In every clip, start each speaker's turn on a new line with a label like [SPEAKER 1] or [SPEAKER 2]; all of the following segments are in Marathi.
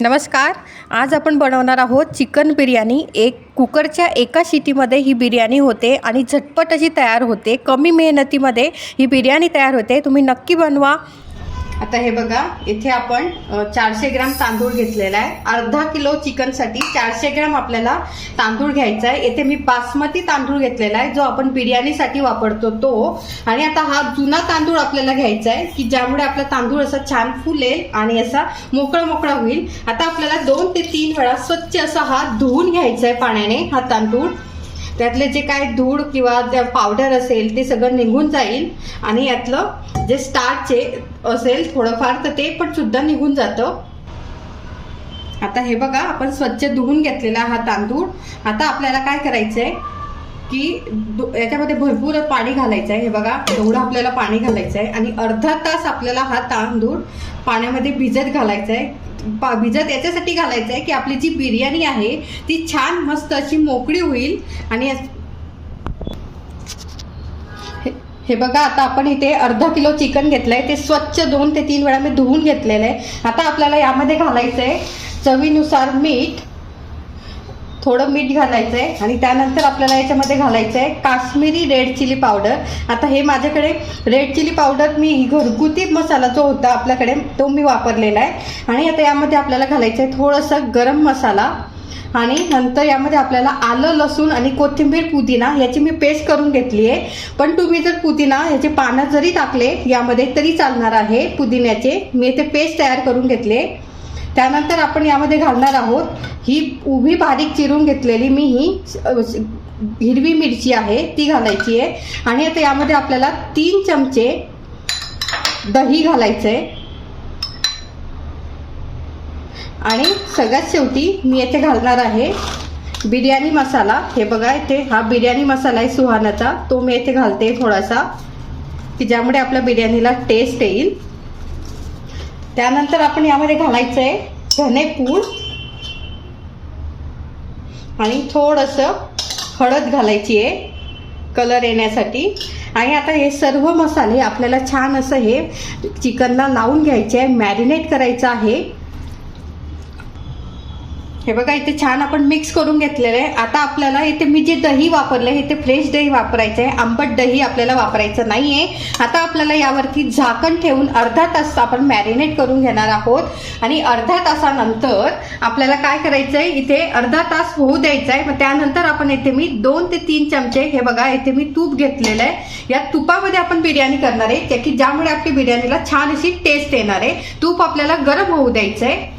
[SPEAKER 1] नमस्कार. आज आपण बनवणार आहोत चिकन बिर्याणी. एक कुकरच्या एका शिटीमध्ये ही बिर्याणी होते आणि झटपट अशी तयार होते. कमी मेहनतीमध्ये ही बिर्याणी तयार होते. तुम्ही नक्की बनवा. आता हे बघा इथे आपण चारशे ग्राम तांदूळ घेतलेला आहे. अर्धा किलो चिकनसाठी चारशे ग्राम आपल्याला तांदूळ घ्यायचा आहे. इथे मी बासमती तांदूळ घेतलेला आहे जो आपण बिर्याणीसाठी वापरतो तो. आणि आता हा जुना तांदूळ आपल्याला घ्यायचा आहे की ज्यामुळे आपला तांदूळ असा छान फुलेल आणि असा मोकळा मोकळा होईल. आता आपल्याला दोन ते तीन वेळा स्वच्छ असा हा धुवून घ्यायचा आहे पाण्याने हा तांदूळ. त्यातले जे काय धूळ किंवा त्या पावडर असेल ते सगळं निघून जाईल. आणि यातलं जे स्टार्च असेल थोडंफार तर ते पण सुद्धा निघून जातं. आता हे बघा आपण स्वच्छ धुवून घेतलेला हा तांदूळ. आता आपल्याला काय करायचंय की दु- याच्यामध्ये भरपूर पाणी घालायचं आहे हे बघा एवढं आपल्याला पाणी घालायचं आहे आणि अर्धा तास आपल्याला हा तांदूळ पाण्यामध्ये भिजत घालायचा आहे भिजत याच्यासाठी घालायचं आहे की आपली जी बिर्याणी आहे ती छान मस्त अशी मोकळी होईल. आणि हे- हे बघा आता आपण इथे अर्धा किलो चिकन घेतलंय. ते स्वच्छ दोन ते तीन वेळा मी धुवून घेतलेलं आहे. आता आपल्याला यामध्ये घालायचं आहे चवीनुसार मीठ थोडं मीठ घालायचं आहे आणि त्यानंतर आपल्याला याच्यामध्ये घालायचं आहे काश्मीरी रेड चिली पावडर. आता हे माझ्याकडे रेड चिली पावडर मी घरगुती मसाला जो होता आपल्याकडे तो मी वापरलेला आहे. आणि आता यामध्ये आपल्याला घालायचं आहे थोडंसं गरम मसाला. आणि नंतर यामध्ये आपल्याला आलं लसूण आणि कोथिंबीर पुदिना याची मी पेस्ट करून घेतली आहे. पण तुम्ही जर पुदिना याचे पानं जरी टाकले यामध्ये तरी चालणार आहे पुदिन्याचे. मी ते पेस्ट तयार करून घेतले त्यानंतर आपण यामध्ये घालणार आहोत ही उभी बारीक चिरून घेतलेली मी ही हिरवी मिरची आहे ती घालायची आहे. आणि आता यामध्ये आपल्याला तीन चमचे दही घालायचं आहे आणि सगळ्यात शेवटी मी येथे घालणार आहे बिर्याणी मसाला. हे बघा इथे हा बिर्याणी मसाला आहे सुहानाचा. तो मी येथे घालते थोडासा की ज्यामुळे आपल्या बिर्याणीला टेस्ट येईल. त्यानंतर आपण यामध्ये घालायचं आहे धने पूड आणि थोडंसं हळद घालायची आहे कलर येण्यासाठी. आणि आता हे सर्व मसाले आपल्याला छान असं हे चिकनला लावून घ्यायचे आहे मॅरिनेट करायचं आहे. हे बघा इथे छान आपण मिक्स करून घेतलेलं आहे. आता आपल्याला इथे मी जे दही वापरलं ते फ्रेश दही वापरायचं आहे आंबट दही आपल्याला वापरायचं नाही आहे आता आपल्याला यावरती झाकण ठेवून अर्धा तास आपण मॅरिनेट करून घेणार आहोत. आणि अर्ध्या तासानंतर आपल्याला काय करायचं आहे इथे अर्धा तास होऊ द्यायचा आहे मग त्यानंतर आपण इथे मी दोन ते तीन चमचे हे बघा इथे मी तूप घेतलेलं आहे. या तुपामध्ये आपण बिर्याणी करणार आहे त्या की ज्यामुळे आपली बिर्याणीला छान अशी टेस्ट येणार आहे. तूप आपल्याला गरम होऊ द्यायचं आहे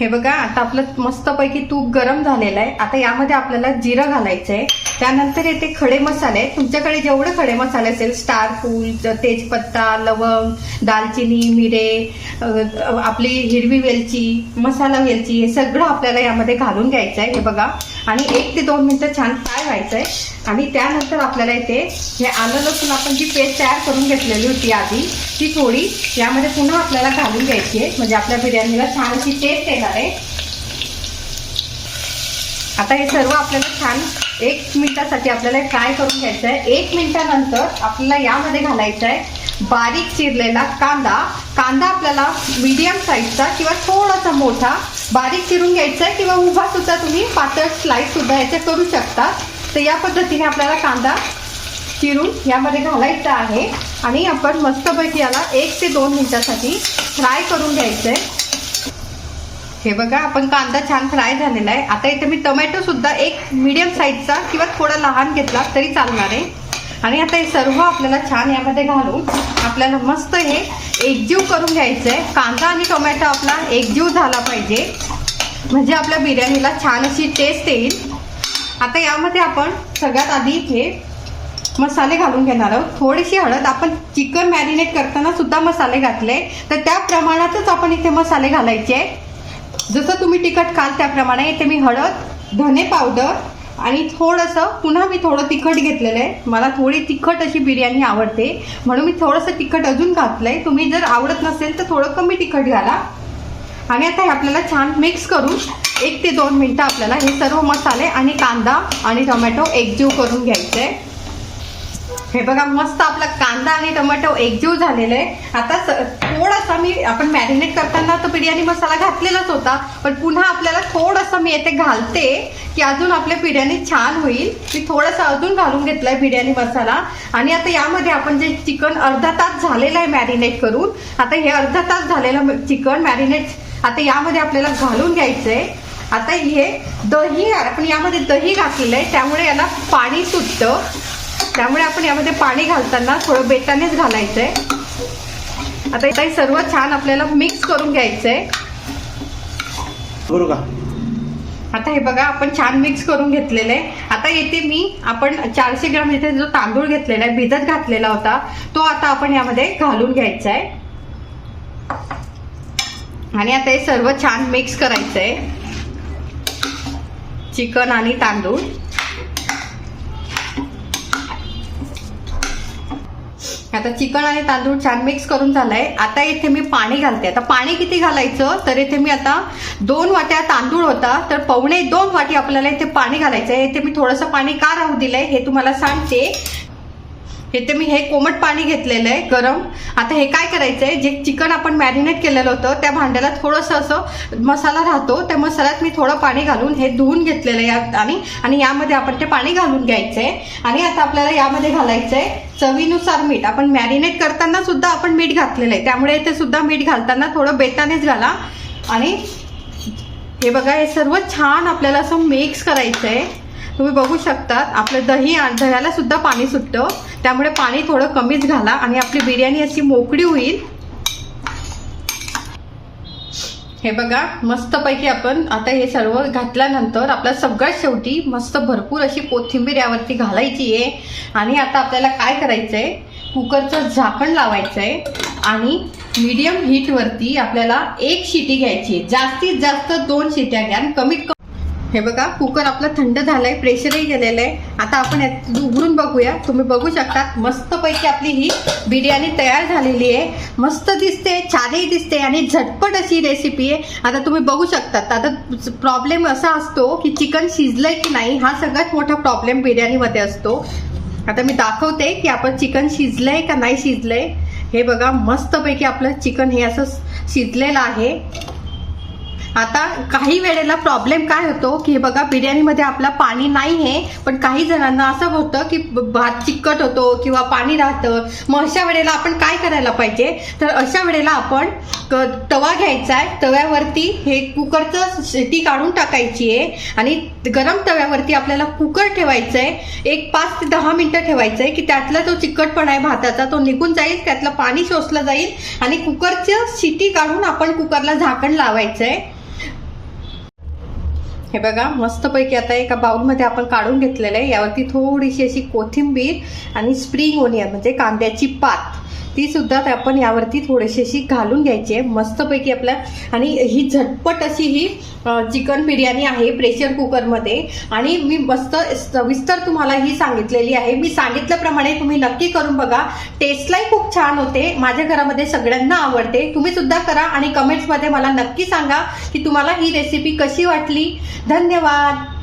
[SPEAKER 1] हे बघा आता आपलं मस्तपैकी तूप गरम झालेलं आहे. आता यामध्ये आपल्याला जिरं घालायचं आहे त्यानंतर येते खडे मसाले. तुमच्याकडे जेवढे खडे मसाले असेल स्टार फूल तेजपत्ता लवंग दालचिनी मिरे आपली हिरवी वेलची मसाला वेलची हे सगळं आपल्याला यामध्ये घालून घ्यायचं आहे हे बघा आणि एक ते दोन मिनिटं छान फ्राय व्हायचं आहे आणि त्यानंतर आपल्याला इथे हे आलं लसूण आपण जी पेस्ट तयार करून घेतलेली होती आधी ती थोडी यामध्ये पुन्हा आपल्याला घालून घ्यायची आहे. म्हणजे आपल्या बिर्याणीला छान अशी टेस्ट येणार आहे. आता हे सर्व आपल्याला छान एक मिनिटासाठी आपल्याला फ्राय करून घ्यायचं आहे एक मिनिटानंतर आपल्याला यामध्ये घालायचं आहे बारीक चिरलेला कांदा. कांदा आपल्याला मीडियम साईजचा किंवा थोडासा मोठा बारीक चिरून घ्यायचा आहे किंवा उभा सुद्धा तुम्ही पातळ स्लाइस सुद्धा याचे करू शकता. तर या पद्धतीने आपल्याला कांदा चिरून यामध्ये घालायचा आहे. आणि आपण मस्तपैकी याला एक ते दोन मिनिटासाठी फ्राय करून घ्यायचं आहे हे बघा आपण कांदा छान फ्राय झालेला आहे. आता इथे मी टोमॅटो सुद्धा एक मीडियम साईजचा किंवा थोडा लहान घेतला तरी चालणार आहे. आणि आता हे सर्व आपल्याला छान यामध्ये घालून आपल्याला मस्त हे एकजीव करून घ्यायचं आहे कांदा आणि टोमॅटो आपला एकजीव झाला पाहिजे. म्हणजे आपल्या बिर्याणीला छान अशी टेस्ट येईल. आता यामध्ये आपण सगळ्यात आधी इथे मसाले घालून घेणार आहोत. थोडीशी हळद आपण चिकन मॅरिनेट करताना सुद्धा मसाले घातले. तर त्या प्रमाणातच आपण इथे मसाले घालायचे. जसं तुम्ही तिखट खाल त्याप्रमाणे इथे मी हळद धने पावडर आणि थोडंसं पुन्हा मी थोडं तिखट घेतलेलं आहे. मला थोडी तिखट अशी बिर्याणी आवडते. म्हणून मी थोडंसं तिखट अजून घातलं आहे तुम्ही जर आवडत नसेल तर थोडं कमी तिखट घाला. आणि आता हे आपल्याला छान मिक्स करून एक ते दोन मिनटं आपल्याला हे सर्व मसाले आणि कांदा आणि टोमॅटो एकजीव करून घ्यायचं. आहे हे बघा मस्त आपला कांदा आणि टोमॅटो एकजीव झालेला आहे. आता स- थोडासा मी आपण मॅरिनेट करताना तर बिर्याणी मसाला घातलेलाच होता पण पुन्हा आपल्याला थोडासा मी येथे घालते की अजून आपल्या बिर्याणी छान होईल. मी थोडासा अजून घालून घेतलाय बिर्याणी मसाला. आणि आता यामध्ये आपण जे चिकन अर्धा तास झालेलं आहे मॅरिनेट करून आता हे अर्धा तास झालेलं चिकन मॅरिनेट आता यामध्ये आपल्याला घालून घ्यायचंय. आता हे दही आपण यामध्ये दही घातलेलं आहे त्यामुळे याला पाणी सुटतं. त्यामुळे आपण यामध्ये पाणी घालताना थोडं बेटानेच घालायचंय. आता आता हे सर्व छान आपल्याला मिक्स करून घ्यायचंय.
[SPEAKER 2] करू का
[SPEAKER 1] आता हे बघा आपण छान मिक्स करून घेतलेलं आहे. आता येथे मी आपण चारशे ग्राम इथे जो तांदूळ घेतलेला आहे भिजत घातलेला होता तो आता आपण यामध्ये घालून घ्यायचा आहे आणि आता हे सर्व छान मिक्स करायचं आहे चिकन आणि तांदूळ. आता चिकन आणि तांदूळ छान मिक्स करून झालंय. आता इथे मी पाणी घालते. आता पाणी किती घालायचं? तर इथे मी आता दोन वाट्या तांदूळ होता. तर पावणे दोन वाटी आपल्याला इथे पाणी घालायचं आहे. इथे मी थोडंसं पाणी का राहू दिलंय हे तुम्हाला सांगते. इथे मी हे कोमट पाणी घेतलेलं आहे गरम. आता हे काय करायचंय? जे चिकन आपण मॅरिनेट केलेलं होतं त्या भांड्याला थोडंसं असं मसाला राहतो. त्या मसाल्यात मी थोडं पाणी घालून हे धुवून घेतलेलं आहे. आणि आणि यामध्ये आपण ते पाणी घालून घ्यायचंय. आणि आता आपल्याला यामध्ये घालायचंय चवीनुसार मीठ. आपण मॅरिनेट करताना सुद्धा आपण मीठ घातलेलं आहे. त्यामुळे इथे सुद्धा मीठ घालताना थोडं बेतानेच घाला. आणि हे बघा हे सर्व छान आपल्याला असं मिक्स करायचं आहे तुम्ही बघू शकतात आपलं दही आणि दह्याला सुद्धा पाणी सुटतं. त्यामुळे पाणी थोडं कमीच घाला आणि आपली बिर्याणी अशी मोकळी होईल. हे बघा मस्तपैकी आपण आता हे सर्व घातल्यानंतर आपल्या सगळ्यात शेवटी मस्त भरपूर अशी कोथिंबीर यावरती घालायची आहे. आणि आता आपल्याला काय करायचं आहे कुकरचं झाकण लावायचं आहे आणि मीडियम हीटवरती आपल्याला एक शिटी घ्यायची आहे. जास्तीत जास्त दोन शिट्या घ्या कमीत कमी हे बघा कुकर आपला थंड झालाय प्रेशरही गेलेलं आहे. आता आपण यात उघडून बघूया. तुम्ही बघू शकता मस्तपैकी आपली ही बिर्याणी तयार झालेली आहे. मस्त दिसते छानही दिसते आणि झटपट अशी रेसिपी आहे. आता तुम्ही बघू शकतात आता प्रॉब्लेम असा असतो की चिकन शिजलंय की नाही हा सगळ्यात मोठा प्रॉब्लेम बिर्याणीमध्ये असतो. आता मी दाखवते की आपण चिकन शिजलंय का नाही शिजलंय. हे बघा मस्तपैकी आपलं चिकन हे असं शिजलेलं आहे. आता काही वेळेला प्रॉब्लेम काय होतो की बघा बिर्याणीमध्ये आपला पाणी नाही आहे पण काही जणांना असं होतं की भात चिकट होतो किंवा पाणी राहतं. मग अशा वेळेला आपण काय करायला पाहिजे? तर अशा वेळेला आपण क- तवा घ्यायचा आहे तव्यावरती हे कुकरचं शेती काढून टाकायची आहे आणि गरम तव्यावरती आपल्याला कुकर ठेवायचं आहे एक पाच ते दहा मिनिटं ठेवायचं आहे की त्यातला जो चिकटपणा आहे भाताचा तो निघून जाईल त्यातलं पाणी शोषलं जाईल आणि कुकरचं शिटी काढून आपण कुकरला झाकण लावायचं आहे हे बघा मस्तपैकी आता एका बाउलमध्ये आपण काढून घेतलेलं आहे. यावरती थोडीशी अशी कोथिंबीर आणि स्प्रिंग ओनियन म्हणजे कांद्याची पात. ती सुद्धा ते आपण यावरती थोडेसे अशी घालून घ्यायची आहे. मस्तपैकी आपल्या आणि ही झटपट अशी ही चिकन बिर्याणी आहे प्रेशर कुकरमध्ये. आणि मी मस्त सविस्तर तुम्हाला ही सांगितलेली आहे. मी सांगितल्याप्रमाणे तुम्ही नक्की करून बघा. टेस्टलाही खूप छान होते. माझ्या घरामध्ये सगळ्यांना आवडते. तुम्ही सुद्धा करा आणि कमेंट्समध्ये मला नक्की सांगा की तुम्हाला ही रेसिपी कशी वाटली. धन्यवाद.